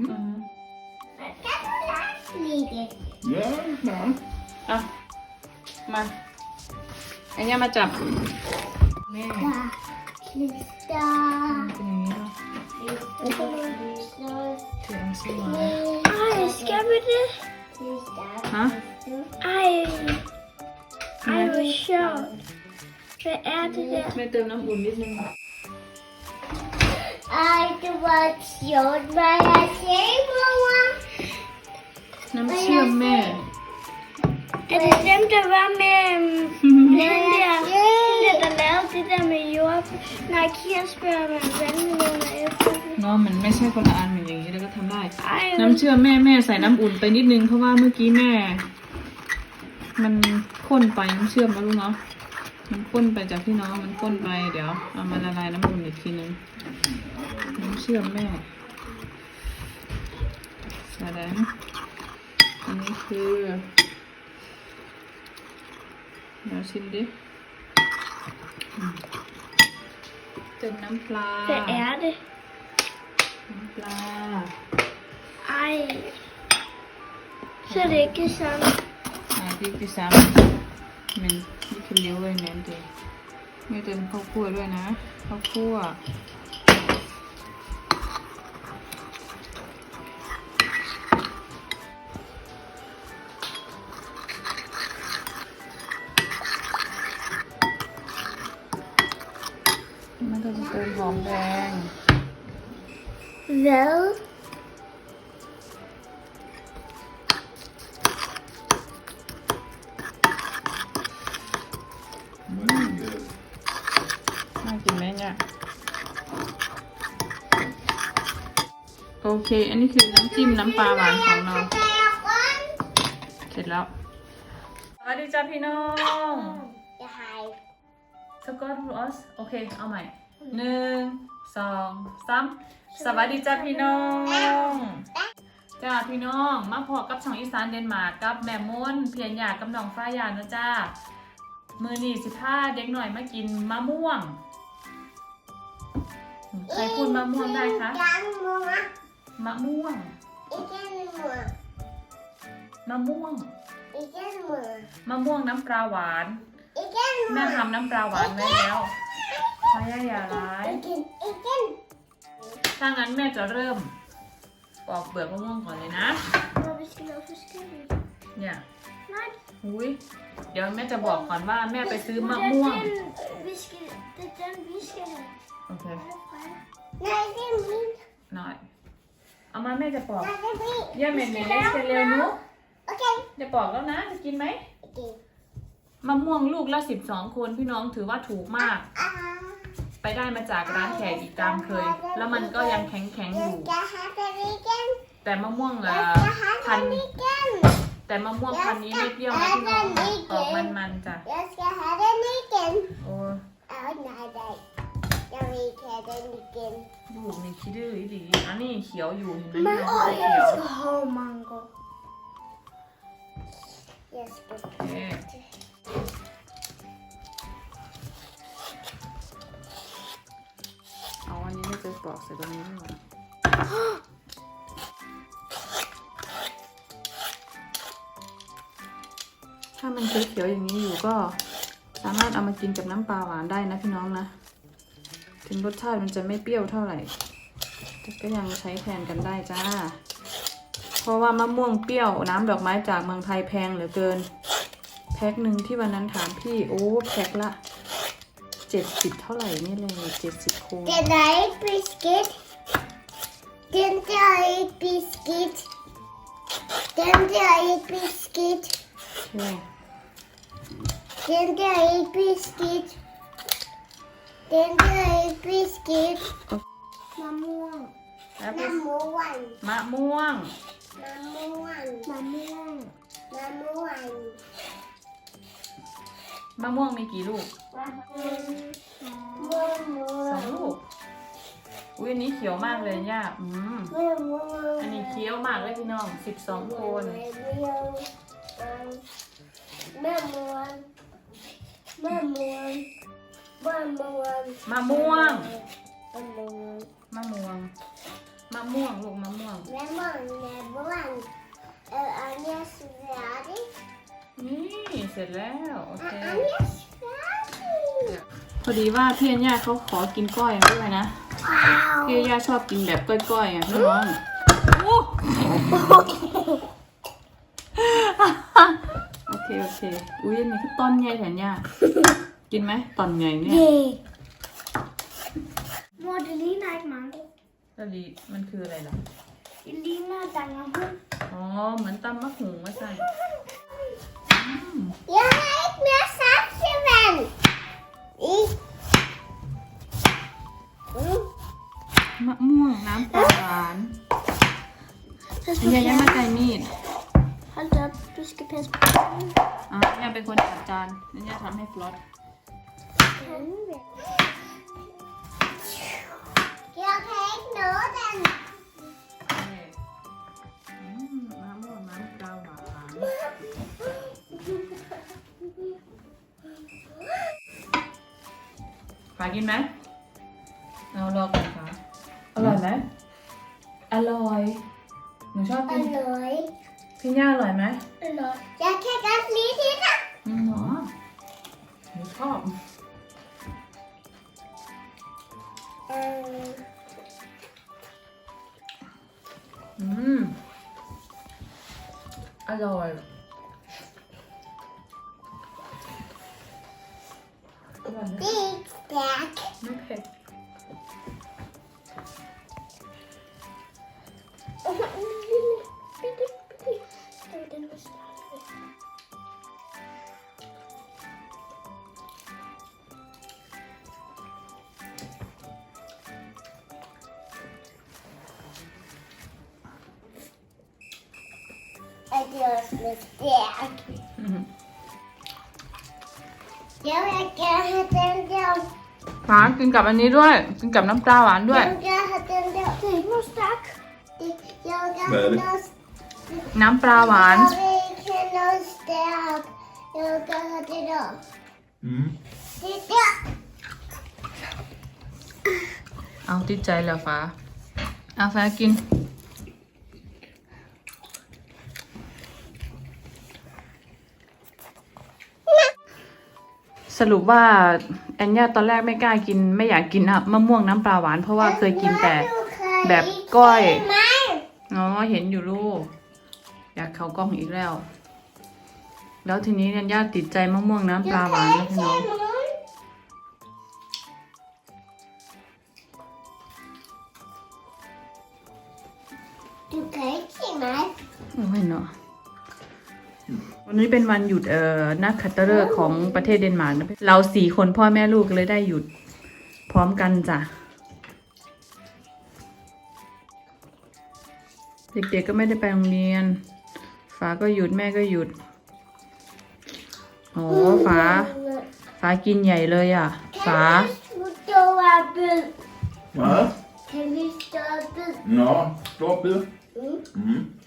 อืม Ligger. Ja, ja. อะ มา อันนี้มาจับ แม่ Ja. Klyfta. เป็นอย่างนี้เนาะ Klyfta. เสียงสวย Aj, ska vi det? Klyfta. ฮะ Aj. Aj, vad kört. Vad är det där? แม่เติมน้ำอุ่นนิดนึง Aj, det var kört. Vad jag säger, mamma? น้ำเชื่อมแม่ Är det den där var med den där, det där lavede det der med jord? Nej, kirsebær med vandmelon efter. เนาะมันไม่ใช่คนละอันเหมือนอย่างนี้แล้วก็ทำได้ Ej, น้ำเชื่อมแม่แม่ใส่น้ำอุ่นไปนิดนึงเพราะว่าเมื่อกี้แม่ มันข้นไปน้ำเชื่อมนะลูกเนาะ มันข้นไปจากพี่น้องมันข้นไป เดี๋ยวเอามาละลายน้ำอุ่นอีกทีนึงน้ำเชื่อมแม่ใส่แล้วอันนี้คือเดี๋ยวชิมดิอืมเติมน้ำปลา hvad er det? น้ำปลา Ej. Så er det ikke sådan. อ่าที่ที่สามมัน นี่คือเลี้ยวไว้แมนเดย์ไม่เติมข้าวคั่วด้วยนะข้าวคั่วมันก็จะเติมหอมแดง Hvad? Mm. โอเค อันนี้คือน้ำจิ้มน้ำปลาหวานของเรา เสร็จแล้วสวัสดีจ้าพี่น้อง Jeg har ikke. สกอตรูออสโอเค เอาใหม่หนึ่งสองสามสวัสดีจ้าพี่น้องจ้าพี่น้องมาพอกับช่องอีสานเดนมาร์กกับแม่ม้วนเพียรยากับน้องฟ้ายานะจ้ามือนี่สิพาเด็กหน่อยมากินมะม่วง ใครพูดมะม่วงได้คะ Gang mor. มะม่วง Ikke mor. มะม่วง Ikke mor. มะม่วงน้ำปลาหวาน Ikke แม่ทำน้ำปลาหวานไว้แล้วพายาอย่าร้าย Ikke. Ikke. ถ้างั้นแม่จะเริ่มปอกเปลือกมะม่วงก่อนเลยนะ Hvor vi skal lave forskellige. เนี่ย Nej. อุ้ยเดี๋ยวแม่จะบอกก่อนว่าแม่ไปซื้อมะ Det er ม่วง den, vi skal, det er den, vi skal have. โอเค Nej, det er min. หน่อย เอามาแม่จะปอก Nej, det er min. ย่าเมนเมนเลสเร็วๆนุ Okay. จะปอกแล้วนะจะกินไหม Okay. มะม่วงลูกละสิบสองคนพี่น้องถือว่าถูกมาก Ah. ไปได้มาจากร้านแขกอีกตามเคย แล้วมันก็ยังแข็งๆอยู่ Jeg skal have den igen. แต่มะม่วงเอ่ Jeg อ skal have พัน den igen. แต่มะม่วงพันธุ์นี้ไม่เปรี้ยวนะพี่น้องออกมันๆจ้ะ Jeg skal have den igen. โอ้ Åh, nej, nej. Jeg vil ikke have den igen. ลูกนี่คิดดื้ออีหลีอันนี้เขียวอยู่เห็นไหม Men เนี่ย åh, เขียว jeg skal have mango. Jeg skal โอเค เอาอันนี้ไม่ไปปอกใส่ตรงนี้ดีกว่าถ้ามันเขียวๆอย่างนี้อยู่ก็ สามารถเอามากินกับน้ำปลาหวานได้นะพี่น้องนะ ถึงรสชาติมันจะไม่เปรี้ยวเท่าไหร่แต่ก็ยังใช้แทนกันได้จ้า เพราะว่ามะม่วงเปรี้ยวน้ำดอกไม้จากเมืองไทยแพงเหลือเกิน แพ็คหนึ่งที่วันนั้นถามพี่โอ้แพ็คละเจ็ดสิบเท่าไหร่นี่เลยเจ็ดสิบโคน Den der er ikke beskidt. Den der er ikke beskidt. Den der er ikke beskidt. ใช่ Den der er ikke beskidt. Den der er ikke beskidt. Mamor. แล้วก็ Mamor. มะม่วง Mamor. Mamor. Mamor. มะม่วงมีกี่ลูก Mamor. สองลูก อุ้ยอันนี้เขียวมากเลยย่าอืม Mamor. อันนี้เคี้ยวมากเลยพี่น้องสิบสองคนแม่มวนแม่มวน แม่มวนมะม่วงแม่มวนมะม่วงมะม่วงลูกมะม่วง Lemon, lemon. Uh, Anya's ready. นี่เสร็จแล้วโอเค Uh, Anya's ready. พอดีว่าพี่อัญญาเขาขอกินก้อยด้วยนะ Wow. พี่อัญญาชอบกินแบบก้อยๆอะพี่น้องโอ้โอเคโอเค อุ้ยอันนี้คือต้นใหญ่แถนยา กินไหมตอนใหญ่เนี่ย Yay. Modelina ik mango. แล้วลีมันคืออะไรล่ะ Lina dangen. อ๋อ เหมือนตำมะหุงว่าใส่ Ja, ik ben sausje ben. Ik. มะม่วงน้ำปลาหวานอันยายังมาใจมีด Halt op, du skal passe på. อะอันยาเป็นคนจัดจานอันยาทำให้ฟลอตาหวานฝากินไหมเอารอก่อนค่ะอร่อยไหมอร่อย หนูชอบกิน Alloy. พี่ย่าอร่อยไหม Alloy. Jeg kan godt lide det der. อืมเหรอหนูชอบ อืม อร่อย อร่อยไหม det er ikke stærkt. ไม่เผ็ด Er det også lidt stærkt? อืม Jeg vil gerne have den der. ฟ้ากินกับอันนี้ด้วย กินกับน้ำปลาหวานด้วย Jeg vil gerne have den der. Det er ikke noget stærkt. Det, jeg vil gerne Hvad er have det? noget น้ำปลาหวาน Jeg vil ikke have noget stærkt. Jeg vil gerne have det der. Mm. Det der. เอาติดใจแล้วฟ้าเอาฟ้ากิน รุปว่าแอนย่าตอนแรกไม่กล้ากิน ไม่อยากกินอะมะม่วงน้ำปลาหวาน เพราะว่าเคยกินแต่แบบก้อยอ๋อเห็นอยู่ลูก อยากเขากล้องอีกแล้ว แล้วทีนี้แอนย่าติดใจมะม่วงน้ำปลาหวานแล้วพี่น้อง Du kan ikke se mig. โอ้ยเนาะ วันนี้เป็นวันหยุดเอ่อนักขัตฤกษ์ของประเทศเดนมาร์กนะเราสี่คนพ่อแม่ลูกเลยได้หยุดพร้อมกันจ้ะ เด็กๆก็ไม่ได้ไปโรงเรียนฟ้าก็หยุดแม่ก็หยุดโอ้ฟ้าฟ้ากินใหญ่เลยอะฟ้า Stor bid. Hvad? Kan vi stor bid? Nå, stor bid. Mm. Mm.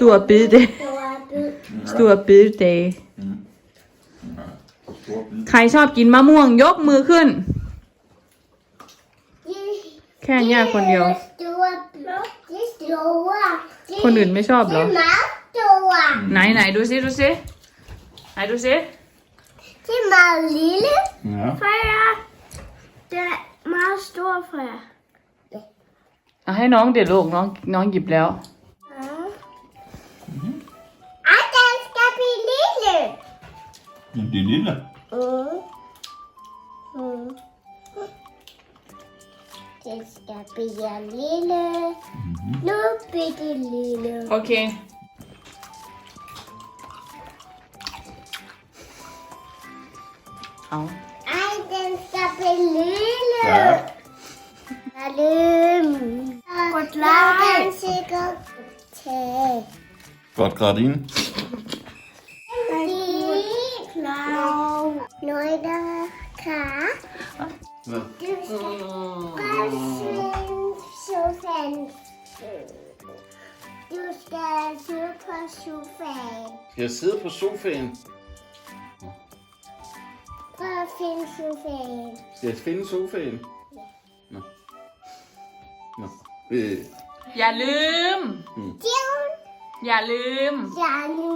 ตัวปีเดย์ Stor bid. ตัวปีเดย์ Mm. Ja, stor bid. ใครชอบกินมะม่วงยกมือขึ้น De, แค่เนี้ยคนเดียว de store bid. De er store. De, คนอื่นไม่ชอบเหร de อ er meget store. ไหนไหนดูซิดูซิไหนดูซิ De er meget lille. Ja. For jer. Det er meget stor for jer. เอาให้น้องเดี๋ยวลูกน้องน้องหยิบแล้ว Lille. Mm. Mm. Det skal blive lille. Mm. Nu bitte lille. Okay. Au. Ej, den skal blive lille. Ja. Godt lag. Godt, Gradine. Leute-K. Ja. Du skal Du skal sidde på sofaen. Skal jeg sidde på sofaen? Prøv at finde sofaen. Skal jeg finde sofaen? Ja. Nå. Nå. Øh. Jeg løb! Mm. อย่าลืม อย่าลื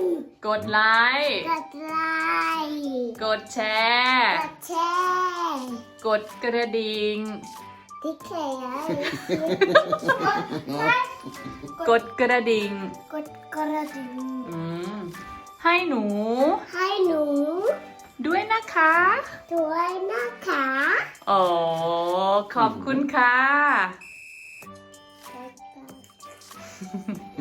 ม กดไลค์ กดไลค์กดแชร์ กดแชร์กดกระดิ่งที่แขนกดกระดิ่ง กดกระดิ่งอืมให้หนู ให้หนู ด้วยนะคะ ด้วยนะคะโอ้ขอบคุณค่ะร้อ